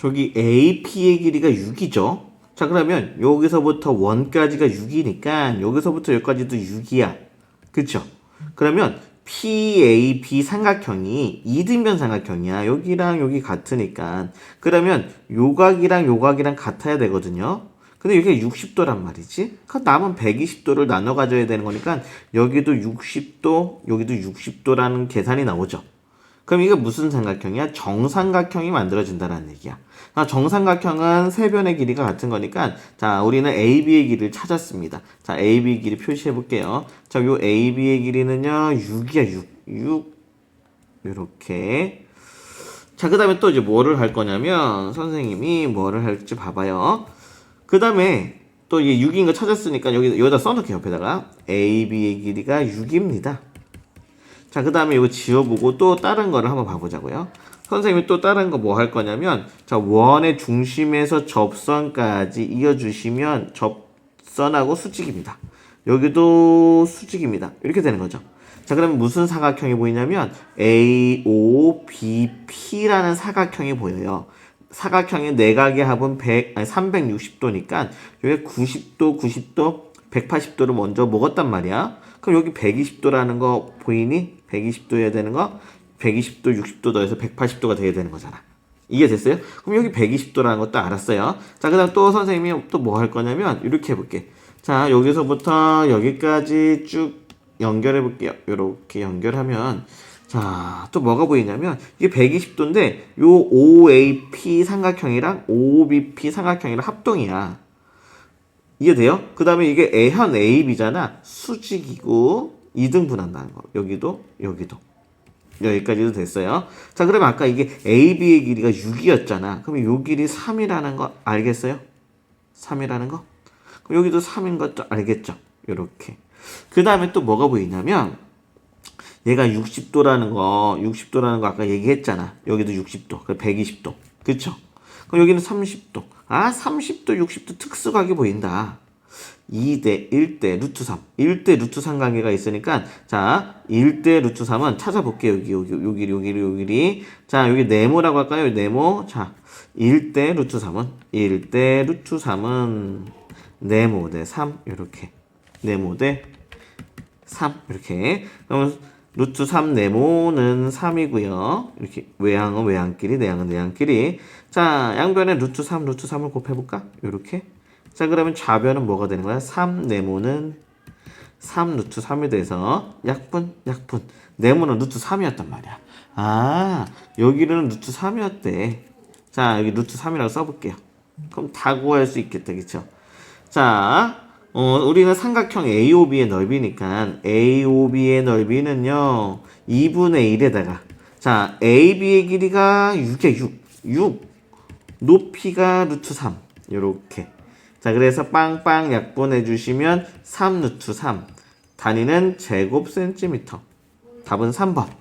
저기 AP의 길이가 6이죠. 자, 그러면 여기서부터 1까지가 6이니까 여기서부터 여기까지도 6이야. 그쵸? 그러면 PAB 삼각형이 이등변 삼각형이야. 여기랑 여기 같으니까. 그러면 요각이랑 요각이랑 같아야 되거든요. 근데 여기가 60도란 말이지. 그럼 남은 120도를 나눠 가져야 되는 거니까 여기도 60도, 여기도 60도라는 계산이 나오죠. 그럼 이게 무슨 삼각형이야? 정삼각형이 만들어진다는 얘기야. 아, 정삼각형은 세 변의 길이가 같은 거니까 자, 우리는 AB의 길이를 찾았습니다. 자, AB 길이 표시해 볼게요. 자, 요 AB의 길이는요. 6이야, 6. 6 요렇게. 자, 그 다음에 또 이제 뭐를 할 거냐면 선생님이 뭐를 할지 봐봐요. 그 다음에 또 이게 6인 거 찾았으니까 여기 여기다 써 놓게 옆에다가 AB의 길이가 6입니다. 자, 그 다음에 이거 지워보고 또 다른 거를 한번 봐보자고요. 선생님이 또 다른 거 뭐 할 거냐면, 자, 원의 중심에서 접선까지 이어주시면 접선하고 수직입니다. 여기도 수직입니다. 이렇게 되는 거죠. 자, 그러면 무슨 사각형이 보이냐면, AOBP라는 사각형이 보여요. 사각형의 내각의 합은 100, 아니 360도니까, 여기 90도, 90도, 180도를 먼저 먹었단 말이야. 그럼 여기 120도라는 거 보이니? 120도여야 되는 거? 120도, 60도 더해서 180도가 돼야 되는 거잖아. 이게 됐어요? 그럼 여기 120도라는 것도 알았어요. 자, 그 다음 또 선생님이 또 뭐 할 거냐면, 이렇게 해볼게. 자, 여기서부터 여기까지 쭉 연결해 볼게요. 이렇게 연결하면, 자, 또 뭐가 보이냐면, 이게 120도인데, 요 OAP 삼각형이랑 OBP 삼각형이랑 합동이야. 이해돼요? 그 다음에 이게 애현 AB잖아. 수직이고 2등 분한다는 거. 여기도 여기도. 여기까지도 됐어요. 자, 그러면 아까 이게 AB의 길이가 6이었잖아. 그럼 요 길이 3이라는 거 알겠어요? 3이라는 거? 그럼 여기도 3인 것도 알겠죠? 요렇게. 그 다음에 또 뭐가 보이냐면 얘가 60도라는 거, 60도라는 거 아까 얘기했잖아. 여기도 60도. 그 120도. 그쵸? 그럼 여기는 30도. 아, 30도, 60도 특수각이 보인다. 2대 1대 루트 3. 1대 루트 3 관계가 있으니까 자, 1대 루트 3은 찾아볼게요. 여기 여기 여기 여기 여기. 자, 여기 네모라고 할까요? 네모. 자, 1대 루트 3은 1대 루트 3은 네모 대 3. 이렇게. 네모 대 3. 이렇게. 그러면 루트 3 네모는 3이고요. 이렇게 외항은 외항끼리, 내항은 내항끼리. 자, 양변에 루트 3, 루트 3을 곱해볼까? 이렇게. 자, 그러면 좌변은 뭐가 되는 거야? 3 네모는 3 루트 3이 돼서 약분, 약분. 네모는 루트 3이었단 말이야. 아, 여기는 루트 3이었대. 자, 여기 루트 3이라고 써볼게요. 그럼 다 구할 수 있겠다, 그쵸? 자, 어, 우리는 삼각형 AOB의 넓이니까 AOB의 넓이는요 2분의 1에다가 자 AB의 길이가 6이야 6 6 높이가 루트 3 요렇게. 자 그래서 빵빵 약분해 주시면 3 루트 3 단위는 제곱 센티미터. 답은 3번